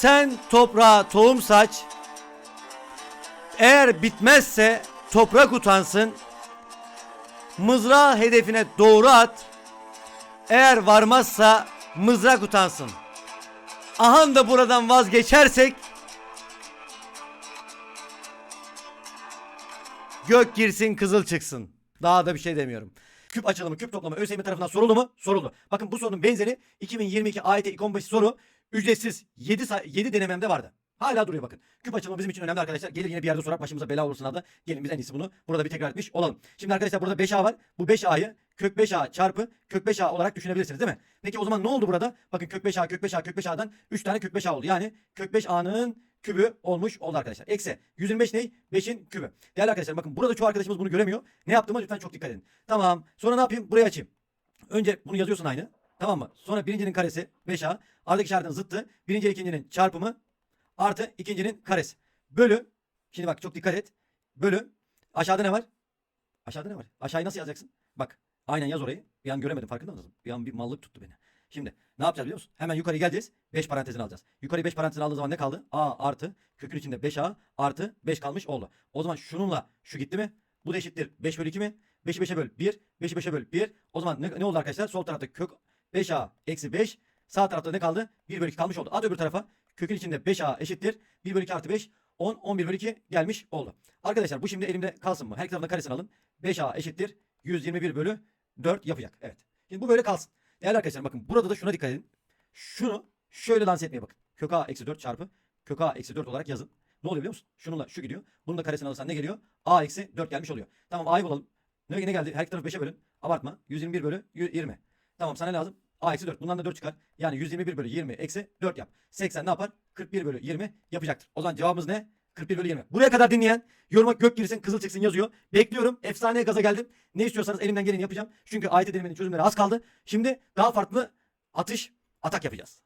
Sen toprağa tohum saç. Eğer bitmezse toprak utansın. Mızrağı hedefine doğru at. Eğer varmazsa mızrak utansın. Ahan da buradan vazgeçersek Gök girsin kızıl çıksın. Daha da bir şey demiyorum. Küp açılımı, küp toplama ÖSYM tarafından soruldu mu? Soruldu. Bakın bu sorunun benzeri 2022 AYT ilk 15 soru ücretsiz 7, 7 denememde vardı. Hala duruyor bakın. Küp açılımı bizim için önemli arkadaşlar. Gelir yine bir yerde sorar başımıza bela olur sınavda. Gelin biz en iyisi bunu burada bir tekrar etmiş olalım. Şimdi arkadaşlar burada 5A var. Bu 5A'yı kök 5A çarpı kök 5A olarak düşünebilirsiniz değil mi? Peki o zaman ne oldu burada? Bakın kök 5A kök 5A kök 5A'dan 3 tane kök 5A oldu. Yani kök 5A'nın kübü olmuş oldu arkadaşlar. Eksi 125 ne? 5'in kübü. Değerli arkadaşlar bakın burada çoğu arkadaşımız bunu göremiyor. Ne yaptığıma lütfen çok dikkat edin. Tamam. Sonra ne yapayım? Burayı açayım. Önce bunu yazıyorsun aynı. Tamam mı? Sonra birincinin karesi 5A. Ardaki işaretin zıttı. Birinci ikincinin çarpımı artı ikincinin karesi. Bölü. Şimdi bak çok dikkat et. Bölü. Aşağıda ne var? Aşağıda ne var? Aşağıyı nasıl yazacaksın? Bak. Aynen yaz orayı. Bir an göremedim farkında mısın? Bir an bir mallık tuttu beni. Şimdi ne yapacağız biliyor musun? Hemen yukarı geleceğiz. 5 parantezini alacağız. Yukarı 5 parantezini aldığın zaman ne kaldı? A artı kökün içinde 5A artı 5 kalmış oldu. O zaman şununla şu gitti mi? Bu da eşittir 5 bölü 2 mi? 5'i 5'e böl 1. 5'i 5'e böl 1. O zaman ne, ne oldu arkadaşlar? Sol tarafta kök 5A eksi 5. Sağ tarafta ne kaldı? 1 bölü 2 kalmış oldu. At öbür tarafa. Kökün içinde 5A eşittir. 1 bölü 2 artı 5. 10, 11 bölü 2 gelmiş oldu. Arkadaşlar bu şimdi elimde kalsın mı? Her iki tarafına karesini alın. 5A eşittir. 121 bölü 4 yapacak. Evet. Şimdi bu böyle kalsın. Değerli arkadaşlar bakın burada da şuna dikkat edin. Şunu şöyle dans etmeye bakın. Kök A eksi 4 çarpı kök A eksi 4 olarak yazın. Ne oluyor biliyor musun? Şununla şu gidiyor. Bunun da karesini alırsan ne geliyor? A eksi 4 gelmiş oluyor. Tamam A'yı bulalım. Ne, ne geldi? Her iki tarafı 5'e bölün. Abartma. 121 bölü 20. Tamam sana lazım. A eksi 4. Bundan da 4 çıkar. Yani 121 bölü 20 eksi 4 yap. 80 ne yapar? 41 bölü 20 yapacaktır. O zaman cevabımız ne? 41 bölü 20. Buraya kadar dinleyen yoruma gök girsin kızıl çıksın yazıyor. Bekliyorum. Efsaneye gaza geldim. Ne istiyorsanız elimden geleni yapacağım. Çünkü AYT denemenin çözümleri az kaldı. Şimdi daha farklı atış atak yapacağız.